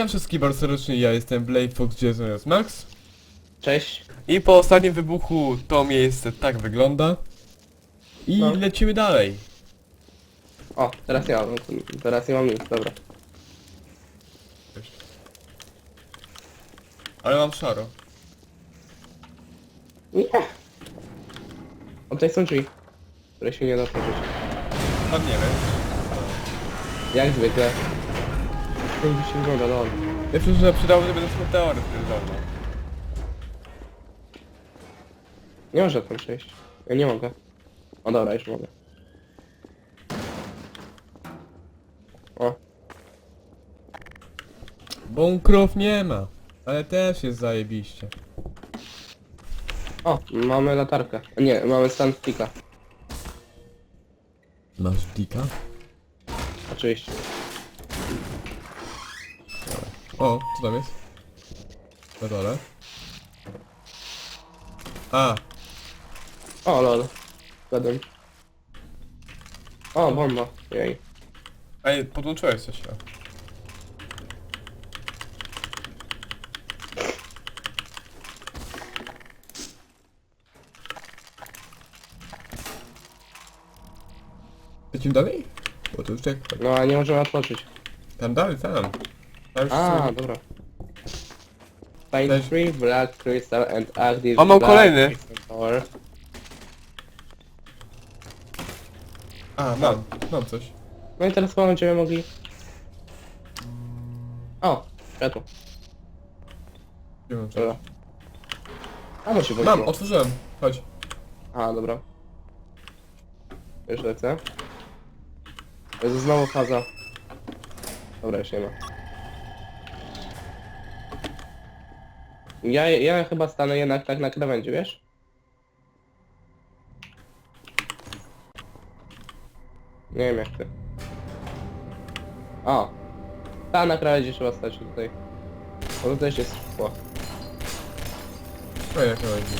Witam wszystkich bardzo serdecznie, ja jestem Blade Fox, gdzie jest Max. Cześć. I po ostatnim wybuchu to miejsce tak wygląda. I No. lecimy dalej. O, teraz ja mam, teraz nie mam nic, dobra. Ale mam szaro. Nie. O, tutaj są drzwi, które się nie da otworzyć. Padniemy. Jak zwykle. Jak się wygląda, no. Ja przecież że przydałoby się będę meteory pierdolną. Nie może tam przejść. Ja nie mogę. O dobra, już mogę. O, Bunkrów nie ma. Ale też jest zajebiście. o, mamy latarkę. Nie, mamy standsticka. Masz dika? Oczywiście. O, co tam jest? Na dole. A, O, lol. Zgadłem. O, bomba. Jej. ej, podłączyłeś coś. O. Lecimy dalej? Bo to już tak... No, a nie możemy otworzyć. Tam dalej, tam. Już A, dobra. Find free black crystal and active O, mam black kolejny. crystal power. A, mam, mam coś. No i teraz chyba będziemy mogli... O, światło. Gdzie mam coś? Dobra. A no się Mam, włączyło. otworzyłem. Chodź. A, dobra. Już lecę. Jezu, znowu faza. Dobra, już nie ma. Ja, ja chyba stanę jednak tak na krawędzi, wiesz? Nie wiem jak ty. O! Ta na krawędzi trzeba stać tutaj. Bo to też jest szkło. O, jak będzie.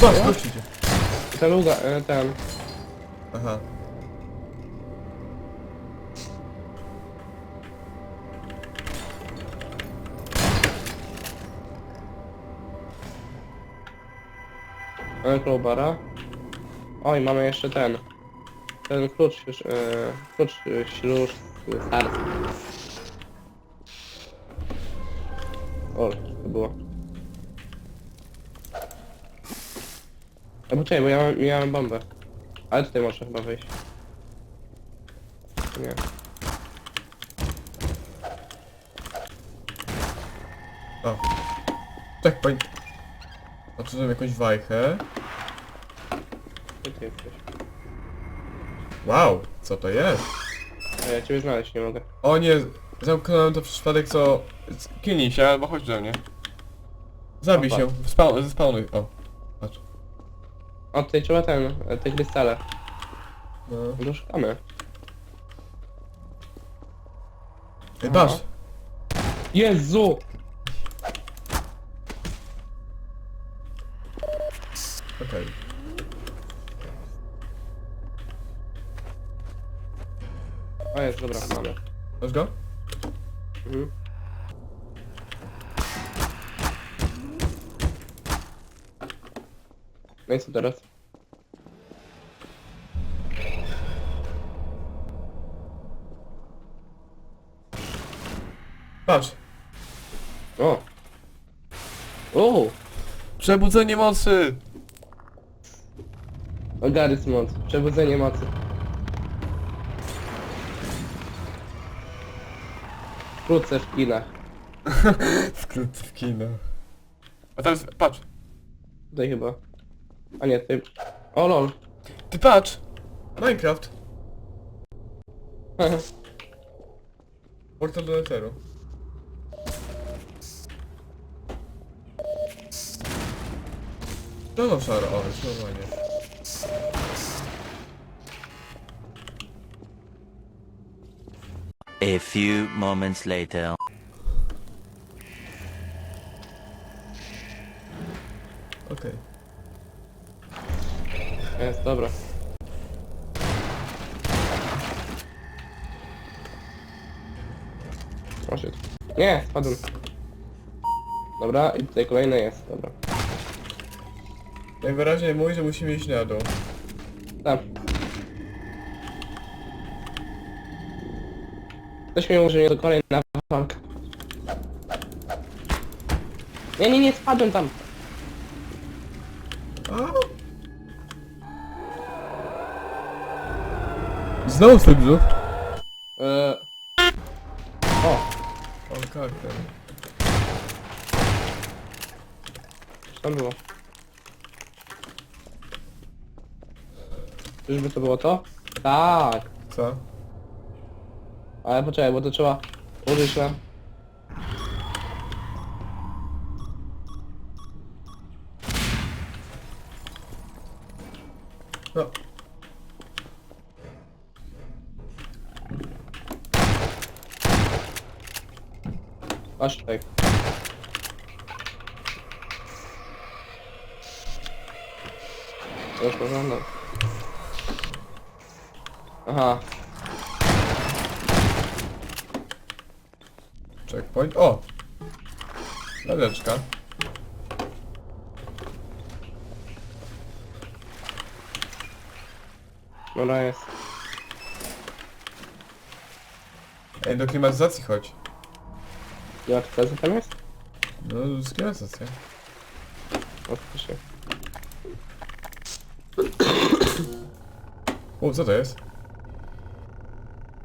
Patrz, idzie. Ten luga, e, ten... Aha. Mamy crowbara. Oj, mamy jeszcze ten. Ten klucz już, e, klucz e, śluz start. O, to było. A poczekaj, bo ja mam, bombę. Ale tutaj może chyba wejść. Nie. O. Checkpoint. Otworzyłem jakąś wajchę. Gdzie ty jesteś? Wow, co to jest? A ja ciebie znaleźć nie mogę. O nie, zamknąłem to przez przypadek, co... Kilnij się, albo chodź do mnie. Zabij Opa. się, Spawn, zespawnuj. O, patrz. O, tutaj trzeba ten, e, te krystale. No. No szukamy. Ej, patrz. Jezu! Okej. O jest, dobra, mamy. Masz go? Mhm. No i co teraz? Patrz. O! O! Przebudzenie mocy! Ogarys moc. Przebudzenie mocy. Wkrótce w kinach. Wkrótce w kino. A teraz, patrz. Tutaj chyba. A nie, ty. O lol. Ty patrz! Minecraft. Portal do Eteru. No no szaro, o, już normalnie. A few moments later. Okej. Jest, dobra. Proszę. Nie, spadłem. Dobra, i tutaj kolejne jest, dobra. Najwyraźniej mówi, że musimy iść na dół. Ktoś mi mówi, że nie to kolejna walka. Nie, nie, nie, spadłem tam. Znowu twój brzuch? Eee... O, O, kartę. co tam było? Czyżby to było to? Tak. Co? Ale poczekaj, bo to trzeba użyć na... No. Aż tutaj. Już porządek. Aha, Checkpoint. O! Laleczka. dobra jest. Ej, do klimatyzacji chodź. Klimatyzacja tam jest? No, z klimatyzacja. Oczywiście. O, co to jest?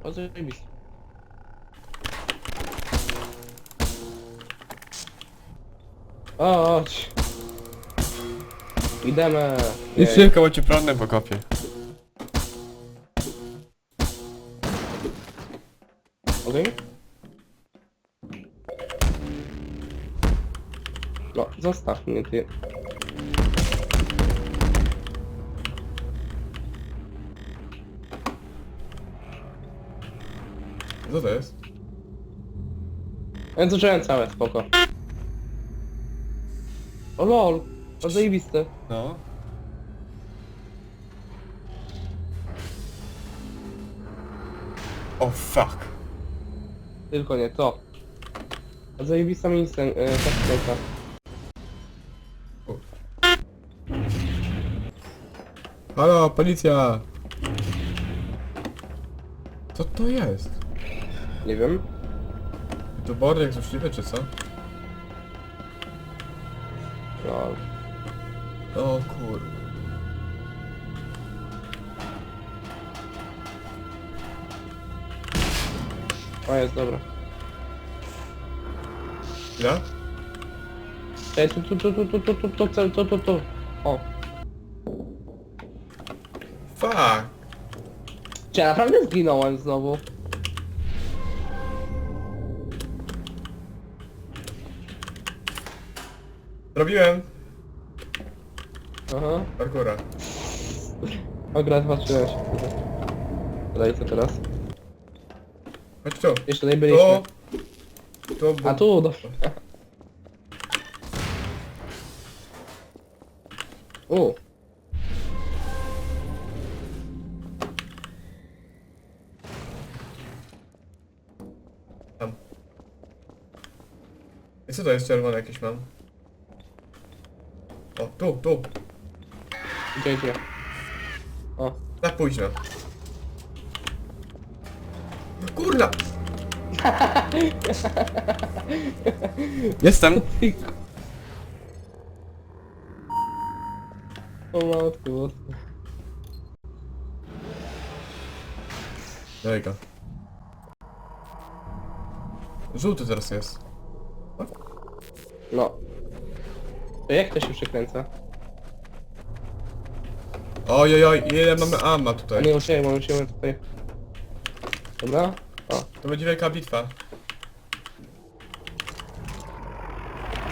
O, zajebiście. Chodź. Idziemy. Idź Jej. szybko, bo ci prądem pokopię. Okej. No, zostaw mnie ty. Co to jest? Ja całe, spoko. O lol, to zajebiste. No. O fuck. Tylko nie to. A zajebista mi instan- e, taktyka. Halo, policja! Co to jest? Nie wiem. To bordek złośliwy, czy co? Lol. O kur... O, jest dobra. Ja? Ej, tu, tu, tu, tu, tu, tu, tu, tu, tu, tu, tu, tu. O. Fuck! Czy ja naprawdę zginąłem znowu? Robiłem! Aha. Parkura. O, gra się. Daj co teraz? Chodź tu. Jeszcze tutaj byliśmy. To... To... bu- A tu, do... U. Tam. I co to jest czerwone jakieś mam? O, tu, tu. Gdzie, gdzie? O. Za późno. Kurna! Jestem! O matku, matku. Daj go. Żółty teraz jest. No. To jak to się przekręca? Oj, oj, oj, ile mamy amma A tutaj. nie uciekaj, bo musimy tutaj... Dobra? O. To będzie wielka bitwa.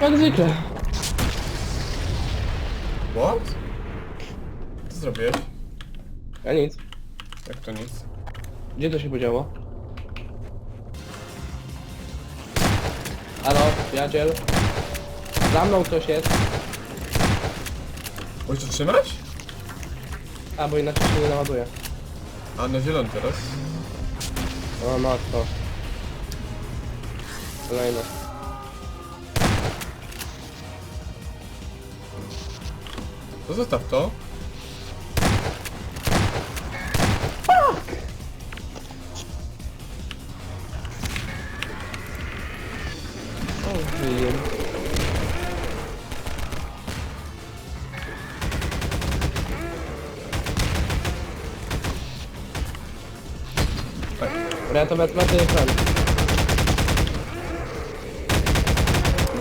Jak zwykle. What? Co zrobiłeś? A nic. Jak to nic? Gdzie to się podziało? Halo, przyjaciel? Za mną ktoś jest. To trzymać? A, bo inaczej się nie naładuje. A, na zielony teraz. O matko. Kolejne. To zostaw to. Dobra, ja to wezmę, ty ten.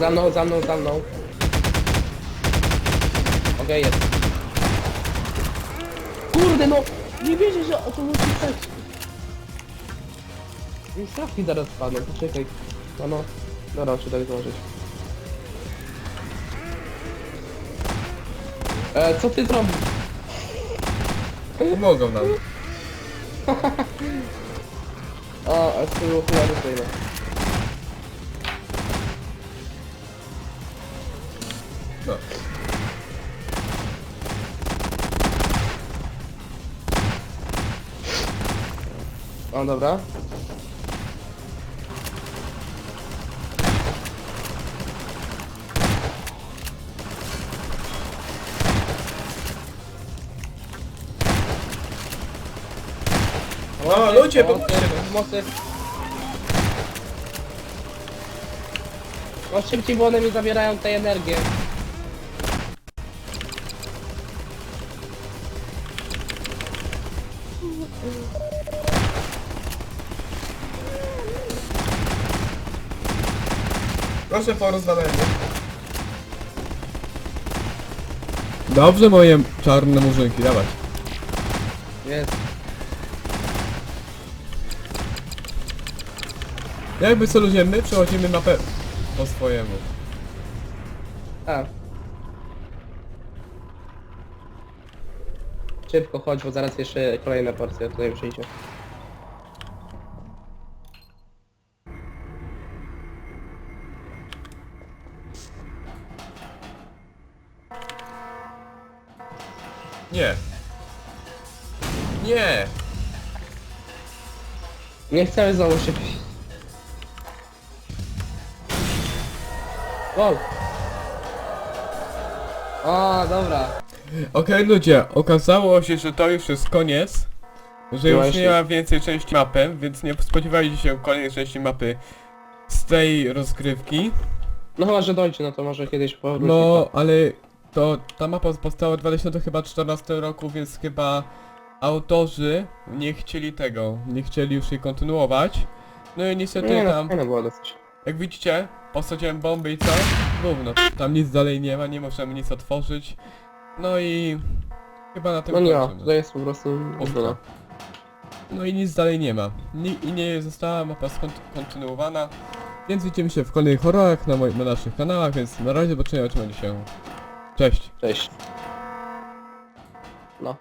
Za mną, za mną, za mną. Okej, jest. Kurde no! Nie wierzę, że o to musi przejść. I stawki zaraz spadną, poczekaj. No no. Dobra, muszę tak złożyć. E, co ty zrobisz? Pomogą nam. O, a z tyłu okulary zdejmę. No. O, dobra. O, ludzie, pomóżcie pomocy. No szybciej, bo one mi zabierają tę energię. Proszę po rozwalenie. Dobrze moje czarne murzynki, dawać. Jakby co ludzie, my przechodzimy mapę po swojemu. A. Szybko chodź, bo zaraz jeszcze kolejna porcja tutaj przyjdzie. Nie. Nie. Nie chcemy znowu się Wow. O, dobra. Okej ludzie, okazało się, że to już jest koniec. Że już Właśnie. nie ma więcej części mapy, więc nie spodziewajcie się kolejnej części mapy z tej rozgrywki. No chyba, że dojdzie, no to może kiedyś powróci. No, ale to ta mapa powstała w 2014 roku, więc chyba autorzy nie chcieli tego, nie chcieli już jej kontynuować. No i niestety nie, no, tam, fajne było dosyć. jak widzicie, posadziłem bomby i co? Gówno, tam nic dalej nie ma, nie możemy nic otworzyć. No i chyba na tym No nie, kończymy. tutaj jest po prostu... Pusto. No. I nic dalej nie ma. Ni I nie została mapa skont- kontynuowana. Więc widzimy się w kolejnych horrorach na, moich- na naszych kanałach, więc na razie zobaczenia, trzymajcie się. Cześć. Cześć. No.